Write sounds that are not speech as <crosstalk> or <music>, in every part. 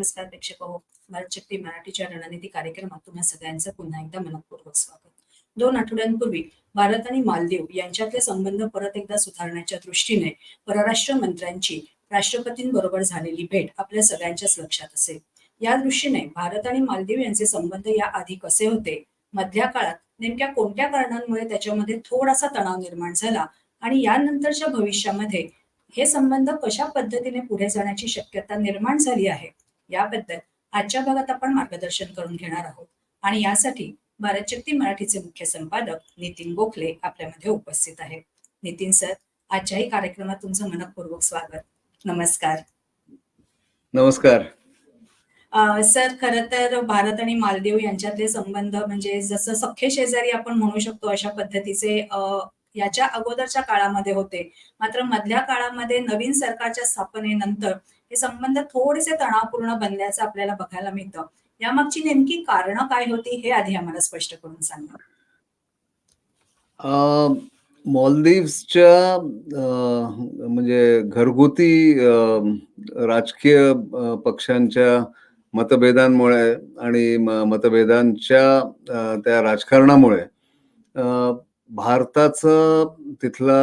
नमस्कार प्रेक्षक हो भारत शक्ती मराठीच्या रणनीती कार्यक्रमात तुम्हा सगळ्यांचं पुन्हा एकदा मनपूर्वक स्वागत. दोन आठवड्यांपूर्वी भारत आणि मालदीव यांच्यातले संबंध परत एकदा सुधारण्याच्या दृष्टीने परराष्ट्र मंत्र्यांची राष्ट्रपतींबरोबर झालेली भेट आपल्या सगळ्यांच्याच लक्षात असेल. या दृष्टीने भारत आणि मालदीव यांचे संबंध या आधी कसे होते? मधल्या काळात नेमक्या कोणत्या कारणांमुळे त्याच्यामध्ये थोडासा तणाव निर्माण झाला? आणि यानंतरच्या भविष्यामध्ये हे संबंध कशा पद्धतीने पुढे जाण्याची शक्यता निर्माण झाली आहे? याबद्दल आजच्या भागात आपण मार्गदर्शन करून घेणार आहोत. आणि यासाठी भारत शक्ती मराठीचे मुख्य संपादक नितीन गोखले आपल्यामध्ये उपस्थित आहेत. नितीन सर आजच्याही कार्यक्रमात तुमचं मनपूर्वक स्वागत. नमस्कार. नमस्कार. सर खरं तर भारत आणि मालदीव यांच्यातले संबंध म्हणजे जसं सख्खे शेजारी आपण म्हणू शकतो अशा पद्धतीचे याच्या अगोदरच्या काळामध्ये होते. मात्र मधल्या काळामध्ये नवीन सरकारच्या स्थापनेनंतर हे संबंध थोडेसे तणावपूर्ण बनल्याचं आपल्याला बघायला मिळतं. यामागची नेमकी कारणं काय होती हे आधी आम्हाला स्पष्ट करून सांगा. मॉलदीव्सच्या म्हणजे घरगुती राजकीय पक्षांच्या मतभेदांमुळे आणि मतभेदांच्या त्या राजकारणामुळे अं, भारताचं तिथला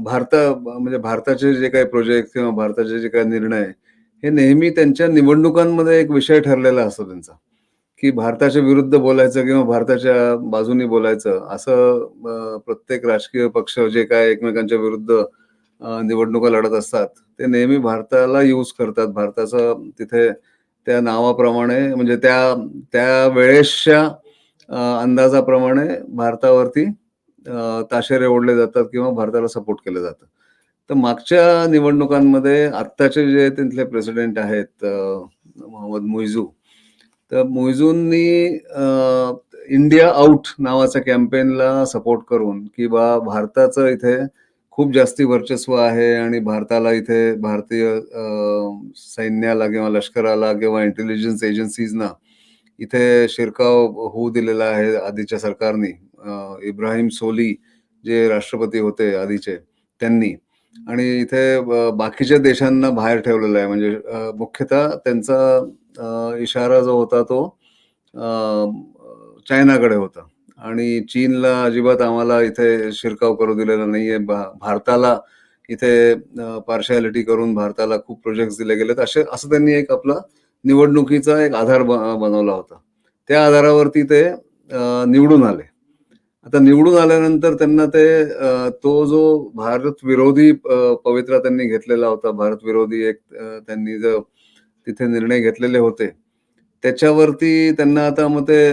भारता म्हणजे भारताचे जे काही प्रोजेक्ट किंवा भारताचे जे काही निर्णय हे नेहमी त्यांच्या निवडणुकांमध्ये एक विषय ठरलेला असतो त्यांचा. की भारताच्या विरुद्ध बोलायचं किंवा भारताच्या बाजूनी बोलायचं असं प्रत्येक राजकीय पक्ष जे काय एकमेकांच्या विरुद्ध निवडणुका लढत असतात ते नेहमी भारताला यूज करतात. भारताचं तिथे त्या नावाप्रमाणे म्हणजे त्या त्या वेळेसच्या अंदाजाप्रमाणे भारतावरती ताशेरे ओढले जातात किंवा भारताला सपोर्ट केलं जातं. तर मागच्या निवडणुकांमध्ये आत्ताचे जे तिथले प्रेसिडेंट आहेत मोहम्मद मुइझू तर मुईजूंनी इंडिया आउट नावाच्या कॅम्पेनला सपोर्ट करून की बा भारताचं इथे खूप जास्ती वर्चस्व आहे आणि भारताला इथे भारतीय सैन्याला किंवा लष्कराला किंवा इंटेलिजन्स एजन्सीजना इथे शिरकाव होऊ दिलेला आहे आधीच्या सरकारने. इब्राहिम सोली जे राष्ट्रपती होते आधीचे त्यांनी. आणि इथे बाकीच्या देशांना बाहेर ठेवलेलं आहे. म्हणजे मुख्यतः त्यांचा इशारा जो होता तो चायनाकडे होता. आणि चीनला अजिबात आम्हाला इथे शिरकाव करू दिलेला नाहीये. भारताला इथे पार्शॅलिटी करून भारताला खूप प्रोजेक्ट दिले गेलेत. असे असं त्यांनी एक आपला निवडणुकीचा एक आधार बनवला होता. त्या आधारावरती ते निवडून आले. आता निवडून आल्यानंतर त्यांना ते तो जो भारत विरोधी पवित्रा त्यांनी घेतलेला होता भारत विरोधी एक त्यांनी जो तिथे निर्णय घेतलेले होते त्याच्यावरती त्यांना आता मग ते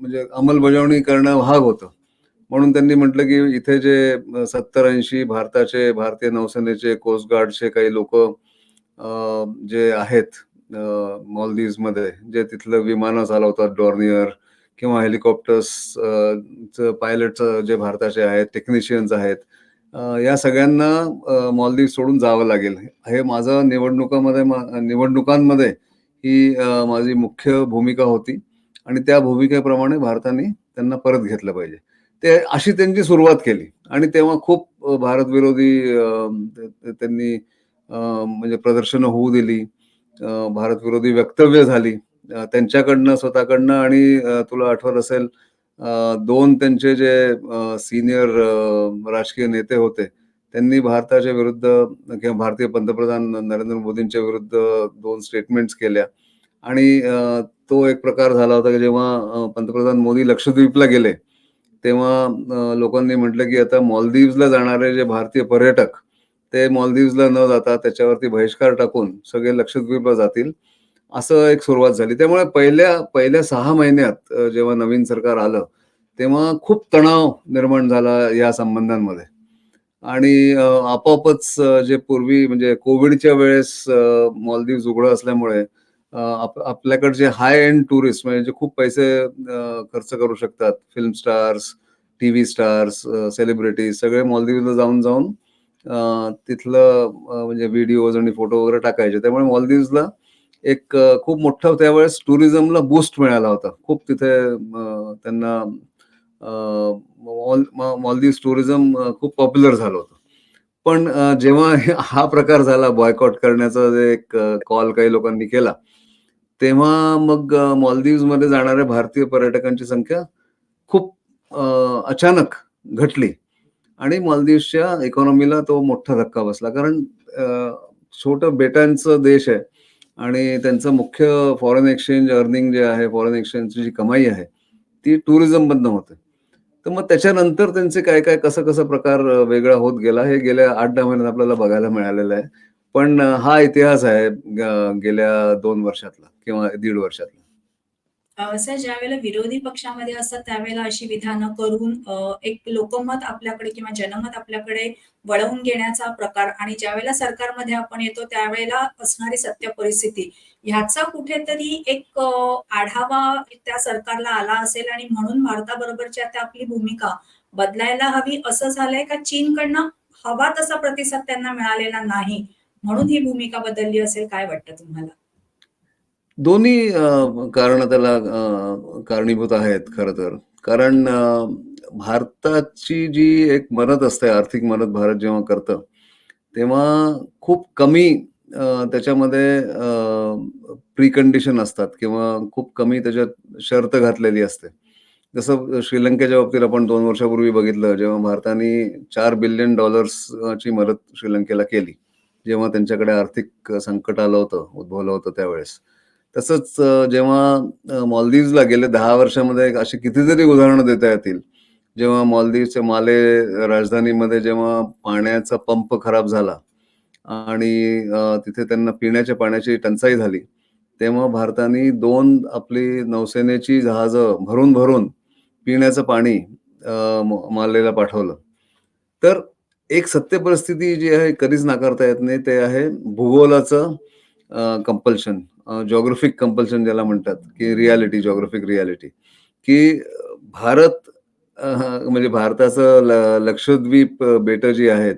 म्हणजे अंमलबजावणी करणं भाग होतं. म्हणून त्यांनी म्हटलं की इथे जे सत्तर ऐंशी भारताचे भारतीय नौसेनेचे कोस्ट गार्डचे काही लोक जे आहेत मॉलदीव्समध्ये जे तिथलं विमानं चालवतात डॉर्नियर किंवा हेलिकॉप्टर्स पायलटचं जे भारताचे आहेत टेक्निशियन्स आहेत या सगळ्यांना मालदीव सोडून जावं लागेल. हे माझं निवडणुकामध्ये मा- निवडणुकांमध्ये ही माझी मुख्य भूमिका होती आणि त्या भूमिकेप्रमाणे भारताने त्यांना परत घेतलं पाहिजे. ते अशी त्यांची सुरुवात केली आणि तेव्हा खूप भारतविरोधी भारत विरोधी त्यांनी म्हणजे प्रदर्शनं होऊ दिली भारतविरोधी भारत विरोधी वक्तव्य झाली. त्यांच्याकडनं स्वतःकडनं आणि तुला आठवत असेल दोन त्यांचे जे सिनियर राजकीय नेते होते त्यांनी भारताच्या विरुद्ध किंवा भारतीय पंतप्रधान नरेंद्र मोदींच्या विरुद्ध दोन स्टेटमेंट्स केल्या. आणि तो एक प्रकार झाला होता की जेव्हा पंतप्रधान मोदी लक्षद्वीपला गेले तेव्हा लोकांनी म्हटलं की आता मॉलदीव्सला जाणारे जे भारतीय पर्यटक ते मॉलदीव्सला न जाता त्याच्यावरती बहिष्कार टाकून सगळे लक्षद्वीपला जातील. असं एक सुरुवात झाली. त्यामुळे पहिल्या पहिल्या सहा महिन्यात जेव्हा नवीन सरकार आलं तेव्हा खूप तणाव निर्माण झाला या संबंधांमध्ये. आणि आपोआपच जे पूर्वी म्हणजे कोविडच्या वेळेस मॉलदीव उघडं असल्यामुळे आप- आपल्याकडे जे हाय एंड टुरिस्ट म्हणजे जे खूप पैसे खर्च करू शकतात. Film stars TV stars celebrities सगळे मॉलदीवला जाऊन जाऊन तिथलं म्हणजे व्हिडिओज आणि फोटो वगैरे टाकायचे. त्यामुळे मॉलदीवला एक खूप मोठं त्यावेळेस टुरिझमला बूस्ट मिळाला होता. खूप तिथे त्यांना मॉल मॉलदीव्स टुरिझम खूप पॉप्युलर झालं होतं. पण जेव्हा <laughs> हा प्रकार झाला बॉयकॉट करण्याचा जे एक कॉल काही लोकांनी केला तेव्हा मग अ, जाणाऱ्या भारतीय पर्यटकांची संख्या खूप अचानक घटली. आणि मालदीव्सच्या इकॉनॉमीला तो मोठा धक्का बसला. कारण छोटं बेटांचं देश आहे आणि त्यांचं मुख्य फॉरेन एक्सचेंज अर्निंग जे आहे फॉरेन एक्सचेंजची जी कमाई आहे ती टुरिझम मधनं होते. तर मग त्याच्यानंतर त्यांचे काय काय कसं कसं प्रकार वेगळा होत गेला हे गेल्या आठ दहा महिन्यात आपल्याला बघायला मिळालेलं आहे. पण हा इतिहास आहे गेल्या दोन वर्षातला किंवा दीड वर्षातला. सर ज्यावेळेला विरोधी पक्षामध्ये असतात त्यावेळेला अशी विधानं करून एक लोकमत आपल्याकडे किंवा जनमत आपल्याकडे वळवून घेण्याचा प्रकार आणि ज्यावेळेला सरकारमध्ये आपण येतो त्यावेळेला असणारी सत्य परिस्थिती ह्याचा कुठेतरी एक आढावा त्या सरकारला आला असेल आणि म्हणून भारताबरोबरची आता आपली भूमिका बदलायला हवी असं झालंय का? चीनकडनं हवा तसा प्रतिसाद त्यांना मिळालेला नाही म्हणून ही भूमिका बदलली असेल काय वाटतं तुम्हाला? दोन्ही कारण त्याला कारणीभूत आहेत खरं तर. कारण भारताची जी एक मदत असते आर्थिक मदत भारत जेव्हा करतं तेव्हा खूप कमी त्याच्यामध्ये प्री कंडिशन असतात किंवा खूप कमी त्याच्यात शर्त घातलेली असते. जसं श्रीलंकेच्या बाबतीत आपण दोन वर्षापूर्वी बघितलं जेव्हा भारताने चार बिलियन डॉलर्सची मदत श्रीलंकेला केली जेव्हा त्यांच्याकडे आर्थिक संकट आलं होतं उद्भवलं होतं त्यावेळेस. तसंच जेव्हा अ, गेले दहा वर्षामध्ये अशी कितीतरी उदाहरणं देता येतील. जेव्हा मालदीवच्या माले राजधानीमध्ये जेव्हा पाण्याचा पंप खराब झाला आणि तिथे त्यांना पिण्याच्या पाण्याची टंचाई झाली तेव्हा भारताने दोन आपली नौसेनेची जहाजं भरून भरून पिण्याचं पाणी म- मालेला पाठवलं. तर एक सत्य परिस्थिती जी आहे कधीच नाकारता येत नाही ते आहे भूगोलाचं कंपल्शन जॉग्राफिक कंपल्शन ज्याला म्हणतात की रियालिटी जॉग्राफिक रियालिटी की भारत म्हणजे भारताचं ल- लक्षद्वीप बेटं जी आहेत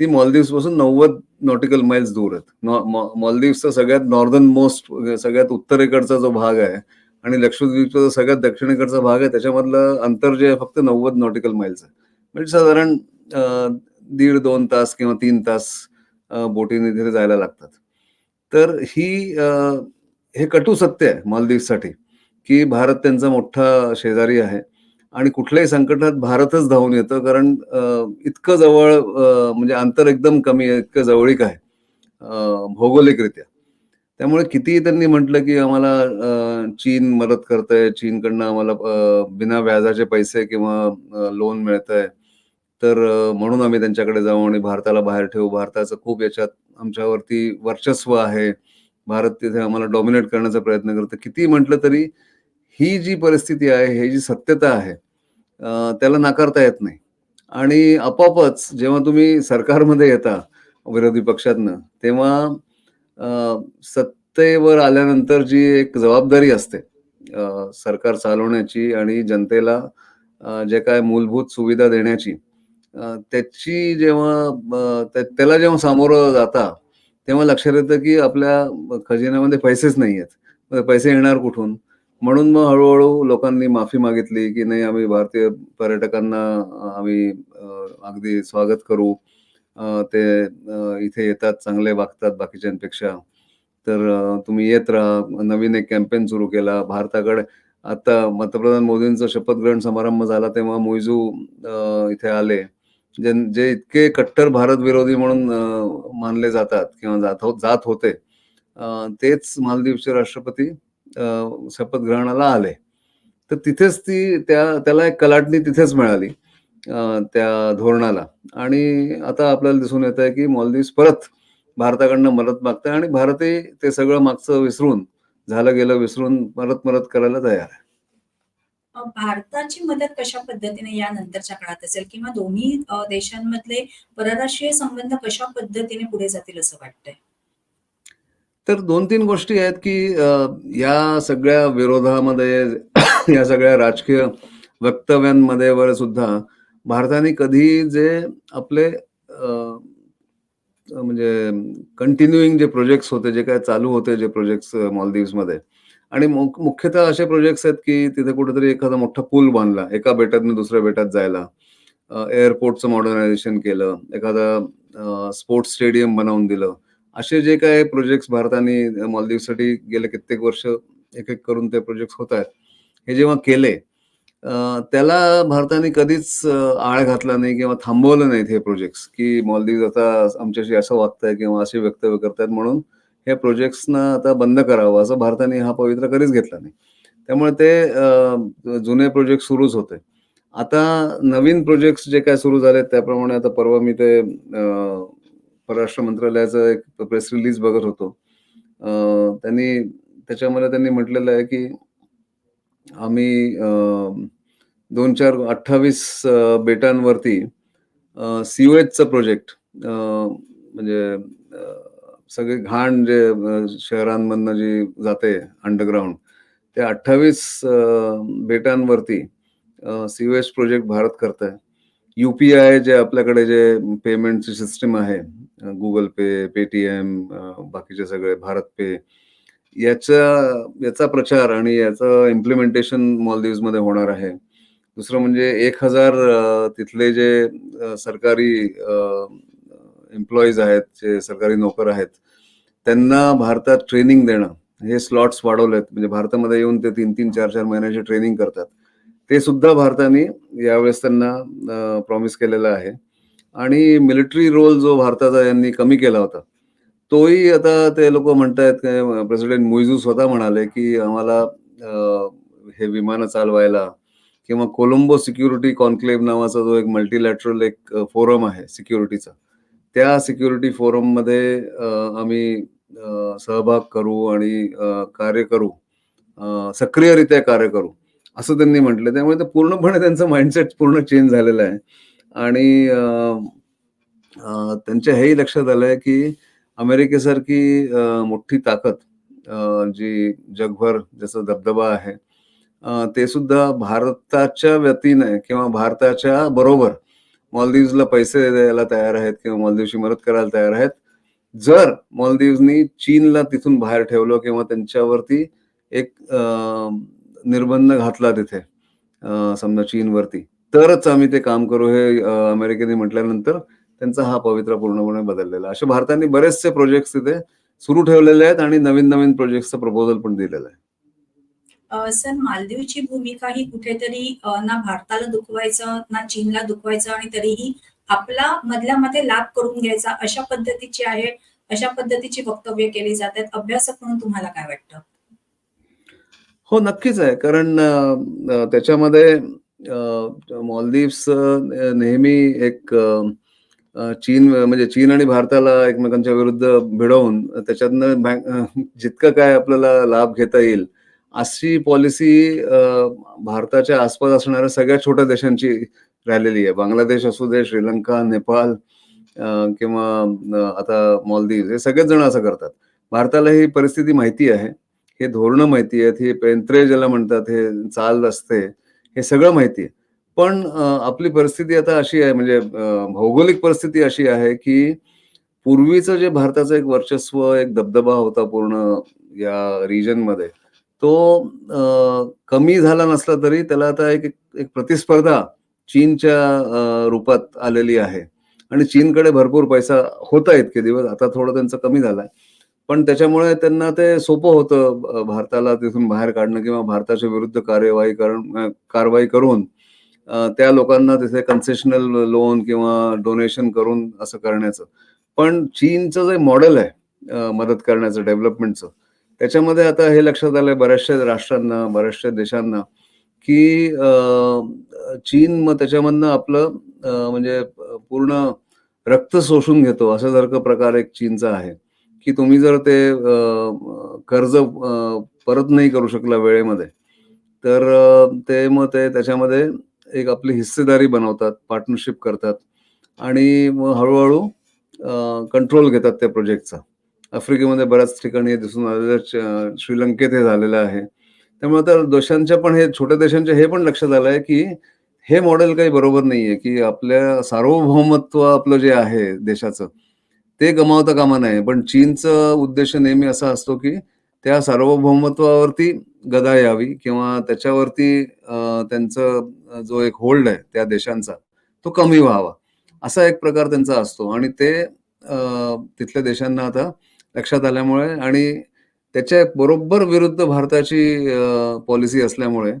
ती मॉलदीव्सपासून नव्वद नॉटिकल माइल्स दूर आहेत. नॉ- मॉलदीव्सचा सगळ्यात नॉर्दर्न मोस्ट सगळ्यात उत्तरेकडचा जो भाग आहे आणि लक्षद्वीपचा जो सगळ्यात दक्षिणेकडचा भाग आहे त्याच्यामधलं अंतर जे आहे फक्त नव्वद नॉटिकल माइल्स आहे. म्हणजे साधारण दीड दोन तास किंवा तीन तास बोटीने तिथे जायला लागतात. तर ही हे कटू सत्य आहे मालदीवसाठी की भारत त्यांचा मोठा शेजारी आहे. आणि कुठल्याही संकटात भारतच धावून येतं कारण इतकं जवळ म्हणजे अंतर एकदम कमी आहे इतकं जवळीक आहे भौगोलिकरित्या. त्यामुळे कितीही त्यांनी म्हटलं की आम्हाला चीन मदत करतंय चीनकडनं आम्हाला बिना व्याजाचे पैसे किंवा लोन मिळतंय तर म्हणून आम्ही त्यांच्याकडे जाऊ आणि भारताला बाहेर ठेवू. भारताचं खूप याच्यात आमच्यावरती वर्चस्व आहे. भारत तिथे आम्हाला डॉमिनेट करण्याचा प्रयत्न करतो. किती म्हटलं तरी ही जी परिस्थिती आहे हे जी सत्यता आहे त्याला नाकारता येत नाही. आणि आपापच जेव्हा तुम्ही सरकारमध्ये येता विरोधी पक्षातनं तेव्हा सत्तेवर आल्यानंतर जी एक जबाबदारी असते सरकार चालवण्याची आणि जनतेला जे काय मूलभूत सुविधा देण्याची त्याची जेव्हा त्याला जेव्हा सामोरं जाता तेव्हा लक्षात येतं की आपल्या खजिन्यामध्ये पैसेच नाही आहेत पैसे येणार कुठून? म्हणून मग हळूहळू लोकांनी माफी मागितली की नाही आम्ही भारतीय पर्यटकांना आम्ही अगदी स्वागत करू. ते इथे येतात चांगले वागतात बाकीच्यांपेक्षा. तर तुम्ही येत राहा. नवीन एक कॅम्पेन सुरू केला. भारताकडे आता पंतप्रधान मोदींचा शपथग्रहण समारंभ झाला तेव्हा मोइजू इथे आले. जे इतके कट्टर भारत विरोधी म्हणून मानले जातात किंवा जात हो- जात होते तेच मालदीवचे राष्ट्रपती शपथ शपथग्रहणाला आले. तर तिथेच ती त्या त्याला एक कलाटणी तिथेच मिळाली त्या धोरणाला. आणि आता आपल्याला दिसून येत आहे की मालदीव्स परत भारताकडनं मदत मागतंय आणि भारतही ते सगळं मागचं विसरून झालं गेलं विसरून परत मदत करायला तयार आहे. भारताची मदत कशा पद्धतीने या नंतरच्या काळात असेल? किंवा दोन्ही देशांमधले परराष्ट्रीय संबंध कशा पद्धतीने पुढे जातील असं वाटतंय? तर दोन तीन गोष्टी आहेत की या सगळ्या विरोधामध्ये या सगळ्या राजकीय वक्तव्यांमध्ये वर सुद्धा भारताने कधी जे आपले म्हणजे कंटिन्युईंग जे प्रोजेक्ट्स होते जे काय चालू होते जे प्रोजेक्ट्स मालदीव्समध्ये आणि मुख- मुख्यतः असे प्रोजेक्ट्स आहेत की तिथे कुठेतरी एखादा मोठा पूल बांधला एका बेटातून दुसऱ्या बेटात जायला. एअरपोर्टचं मॉडर्नायझेशन केलं एखादा स्पोर्ट्स स्टेडियम बनवून दिलं. असे जे काय प्रोजेक्ट्स भारताने मालदीवसाठी गेले कित्येक वर्ष एक एक करून ते प्रोजेक्ट होत आहेत. हे जेव्हा केले त्याला भारताने कधीच आळ घातला नाही किंवा थांबवलं नाहीत हे प्रोजेक्ट की मालदीव आता आमच्याशी असं वागतंय किंवा असे वक्तव्य करतायत म्हणून हे प्रोजेक्ट्सना आता बंद करावं असं भारताने हा पवित्र कधीच घेतला नाही. त्यामुळे ते जुने प्रोजेक्ट सुरूच होते. आता नवीन प्रोजेक्ट्स जे काय सुरू झाले त्याप्रमाणे आता परवा मी ते परराष्ट्र मंत्रालयाचं एक प्रेस रिलीज बघत होतो. त्यांनी त्याच्यामध्ये त्यांनी म्हटलेलं आहे की आम्ही दोन चार अठ्ठावीस अं, बेटांवरती सिवेजचं प्रोजेक्ट म्हणजे सगळे घाण जे शहरांमधनं जी जाते अंडरग्राऊंड त्या अठ्ठावीस बेटांवरती सीवेज प्रोजेक्ट भारत करत आहे आय जे आपल्याकडे जे पेमेंटची सिस्टीम आहे गुगल पे पेटीएम बाकीचे सगळे भारत पे याचा याचा प्रचार आणि याचं इम्प्लिमेंटेशनमध्ये होणार आहे. दुसरं म्हणजे एक हजार तिथले जे सरकारी एम्प्लॉईज आहेत जे सरकारी नोकर आहेत त्यांना भारतात ट्रेनिंग देणं हे स्लॉट्स वाढवलेत. म्हणजे भारतामध्ये येऊन ते तीन तीन चार चार महिन्याचे ट्रेनिंग करतात. ते सुद्धा भारताने यावेळेस त्यांना प्रॉमिस केलेलं आहे. आणि मिलिटरी रोल जो भारताचा यांनी कमी केला होता तोही आता ते लोक म्हणतायत प्रेसिडेंट मुईजू स्वतः म्हणाले की आम्हाला हे विमानं चालवायला किंवा कोलंबो सिक्युरिटी कॉन्क्लेव्ह नावाचा जो एक मल्टीलॅटरल एक फोरम आहे सिक्युरिटीचा त्या सिक्युरिटी फोरममध्ये आम्ही सहभाग करू आणि कार्य करू सक्रियरित्या कार्य करू असं त्यांनी म्हटलं. त्यामुळे ते पूर्णपणे त्यांचं माइंडसेट पूर्ण चेंज झालेलं आहे. आणि त्यांच्या हेही लक्षात आलंय की अमेरिकेसारखी मोठी ताकद जी जगभर ज्याचा दबदबा आहे ते सुद्धा भारताच्या व्यतीने किंवा भारताच्या बरोबर मालदीव्सला पैसे द्यायला तयार आहेत किंवा मालदीवची मदत करायला तयार आहेत. जर मालदीव्सनी चीनला तिथून बाहेर ठेवलं किंवा त्यांच्यावरती एक निर्बंध घातला तिथे समजा चीनवरती तरच आम्ही ते काम करू हे अमेरिकेने म्हटल्यानंतर त्यांचा हा पवित्रा पूर्णपणे बदललेला असे भारताने बरेचसे प्रोजेक्ट तिथे सुरू ठेवलेले आहेत आणि नवीन नवीन प्रोजेक्टचं प्रपोजल पण दिलेलं आहे. सर मालदीवची भूमिका ही कुठेतरी ना भारताला दुखवायचं ना चीनला दुखवायचं आणि तरीही आपला मधल्या मध्ये लाभ करून घ्यायचा अशा पद्धतीची आहे अशा पद्धतीची वक्तव्य केली जात आहेत. अभ्यासक म्हणून तुम्हाला काय वाटतं? हो नक्कीच आहे. कारण त्याच्यामध्ये अं, मालदीव्स नेहमी एक चीन म्हणजे चीन आणि भारताला एकमेकांच्या विरुद्ध भिडवून त्याच्यातनं जितकं काय आपल्याला लाभ घेता येईल अशी पॉलिसी भारताच्या आसपास असणाऱ्या सगळ्या छोट्या देशांची राहिलेली आहे. बांगलादेश असू दे श्रीलंका नेपाळ किंवा आता मालदीव हे सगळेच जण असं करतात. भारताला ही परिस्थिती माहिती आहे. हे धोरणं माहिती आहेत. हे पेंत्रे ज्याला म्हणतात हे चाल असते हे सगळं माहिती आहे. पण आपली परिस्थिती आता अशी आहे म्हणजे भौगोलिक परिस्थिती अशी आहे की पूर्वीचं जे भारताचं एक वर्चस्व एक दबदबा होता पूर्ण या रिजनमध्ये तो कमी झाला नसला तरी त्याला आता एक एक प्रतिस्पर्धा चीनच्या रूपात आलेली आहे. आणि चीनकडे भरपूर पैसा होता इतके दिवस आता थोडं त्यांचं कमी झालाय. पण त्याच्यामुळे त्यांना ते सोपं होतं भारताला तिथून बाहेर काढणं किंवा भारताच्या विरुद्ध कार्यवाही करून कारवाई करून त्या लोकांना तिथे कन्सेशनल लोन किंवा डोनेशन करून असं करण्याचं. पण चीनचं जे मॉडेल आहे मदत करण्याचं डेव्हलपमेंटचं त्याच्यामध्ये आता हे लक्षात आलंय बऱ्याचशा राष्ट्रांना बऱ्याचशा देशांना की चीन मग त्याच्यामधनं आपलं म्हणजे पूर्ण रक्त शोषून घेतो असा सारखं प्रकार एक चीनचा आहे. की तुम्ही जर ते कर्ज परत नाही करू शकला वेळेमध्ये तर ते मग ते त्याच्यामध्ये एक आपली हिस्सेदारी बनवतात पार्टनरशिप करतात आणि मग हळूहळू कंट्रोल घेतात त्या प्रोजेक्टचा आफ्रिकेमध्ये बऱ्याच ठिकाणी हे दिसून आलेलं श्रीलंकेत हे झालेलं आहे. त्यामुळे आता देशांच्या पण हे छोट्या देशांच्या हे पण लक्षात आलं आहे की हे मॉडेल काही बरोबर नाहीये की आपल्या सार्वभौमत्व आपलं जे आहे देशाचं ते गमावता कामा नये. पण चीनचं उद्देश नेहमी असा असतो की त्या सार्वभौमत्वावरती गदा यावी किंवा त्याच्यावरती त्यांचं जो एक होल्ड आहे त्या देशांचा तो कमी व्हावा. असा एक प्रकार त्यांचा असतो. आणि ते तिथल्या देशांना आता लक्षात आल्यामुळे आणि त्याच्या बरोबर विरुद्ध भारताची पॉलिसी असल्यामुळे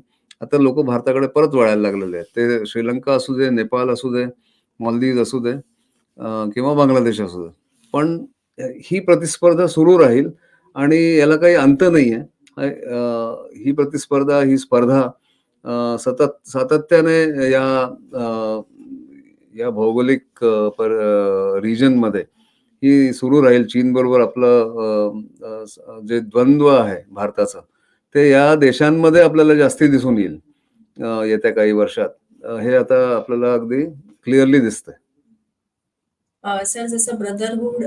आता लोक भारताकडे परत वळायला लागलेले आहेत. ते श्रीलंका असू दे नेपाळ असू दे मालदीव असू दे किंवा बांगलादेश असू दे. पण ही प्रतिस्पर्धा सुरू राहील आणि याला काही अंत नाही आहे ही प्रतिस्पर्धा ही स्पर्धा सतत सातत्याने या या भौगोलिक पर रिजनमध्ये ही सुरू राहील चीन बरोबर आपलं जे द्वंद्व आहे भारताचं ते या देशांमध्ये आपल्याला जास्ती दिसून येईल येत्या काही वर्षात. हे आता आपल्याला अगदी क्लिअरली दिसतंय. सर जसं ब्रदरहूड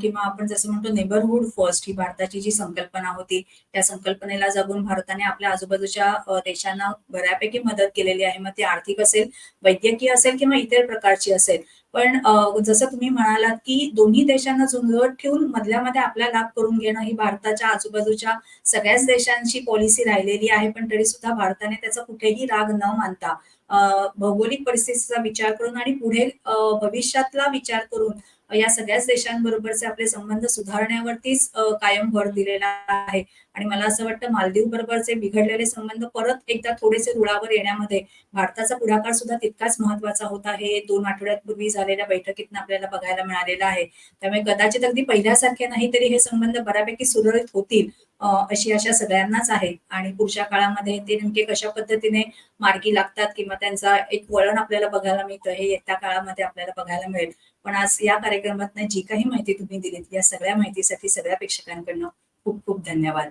किंवा आपण जसं म्हणतो नेबरहुड फर्स्ट ही भारताची जी संकल्पना होती त्या संकल्पनेला जगून भारताने आपल्या आजूबाजूच्या देशांना बऱ्यापैकी मदत केलेली आहे. मग ती आर्थिक असेल वैद्यकीय असेल किंवा इतर प्रकारची असेल पण जसं तुम्ही म्हणालात की दोन्ही देशांना झुंजवत ठेवून मधल्या मध्ये आपला लाभ करून घेणं ही भारताच्या आजूबाजूच्या सगळ्याच देशांची पॉलिसी राहिलेली आहे. पण तरी सुद्धा भारताने त्याचा कुठेही राग न मानता भौगोलिक परिस्थितीचा विचार करून आणि पुढे भविष्यातला विचार करून या सगळ्याच देशांबरोबरचे आपले संबंध सुधारण्यावरतीच कायम भर दिलेला आहे. आणि मला असं वाटतं मालदीव बरोबरचे बिघडलेले संबंध परत एकदा थोडेसे रुळावर येण्यामध्ये भारताचा पुढाकार सुद्धा तितकाच महत्त्वाचा होता हे दोन आठवड्यापूर्वी झालेल्या बैठकीतून आपल्याला बघायला मिळालेलं आहे. त्यामुळे कदाचित अगदी पहिल्यासारखे नाही तरी हे संबंध बऱ्यापैकी सुरळीत होतील अशी आशा सगळ्यांनाच आहे. आणि पुढच्या काळामध्ये ते नेमके कशा पद्धतीने मार्गी लागतात किंवा त्यांचा एक वळण आपल्याला बघायला मिळतं हे येत्या काळामध्ये आपल्याला बघायला मिळेल. पण आज या कार्यक्रमात जी काही माहिती तुम्ही दिलीत या सगळ्या माहितीसाठी सगळ्या प्रेक्षकांकडनं खूप खूप धन्यवाद.